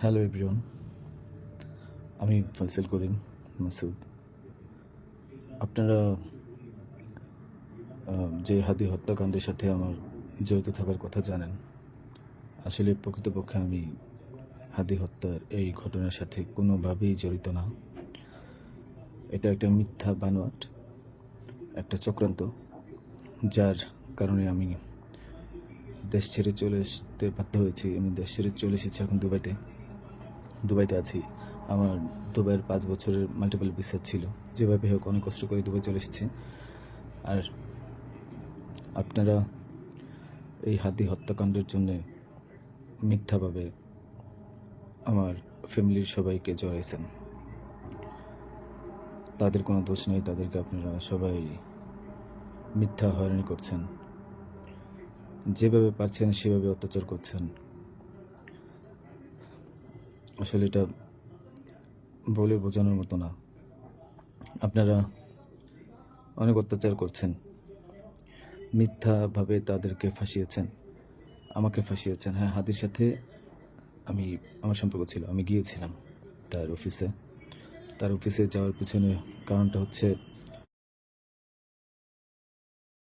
Hello everyone আমি ফয়সাল করিম, মাসুদ। আপনারা যে হাদি হত্যাকাণ্ডের সাথে আমার জড়িত থাকার কথা জানেন, আসলে প্রকৃতপক্ষে আমি হাদি হত্যার এই ঘটনার সাথে কোনোভাবেই জড়িত না। এটা একটা মিথ্যা বানোয়াট, একটা চক্রান্ত, যার কারণে আমি দেশ ছেড়ে চলে আসতে বাধ্য হয়েছি। আমি দেশ ছেড়ে চলে এসেছি এখন দুবাইতে। দুবাইতে আছি। আমার দুবাইয়ের পাঁচ বছরের মাল্টিপল ভিসা ছিল। যেভাবে হোক অনেক কষ্ট করে দুবাই চলে এসেছি। আর আপনারা এই হাতি হত্যাকাণ্ডের জন্য মিথ্যাভাবে আমার ফ্যামিলির সবাইকে জড়াইছেন। তাদের কোনো দোষ নেই, তাদেরকে আপনারা সবাই মিথ্যা হয়রানি করছেন। যেভাবে পারছেন, সেভাবে অত্যাচার করছেন। আসলে এটা বলে বোঝানোর মতো না। আপনারা অনেক অত্যাচার করছেন। মিথ্যাভাবে তাদেরকে ফাঁসিয়েছেন। আমাকে ফাঁসিয়েছেন। হ্যাঁ হাতির সাথে আমি, আমার সম্পর্ক ছিল। আমি গিয়েছিলাম তার অফিসে তার অফিসে যাওয়ার পিছনে কারণটা হচ্ছে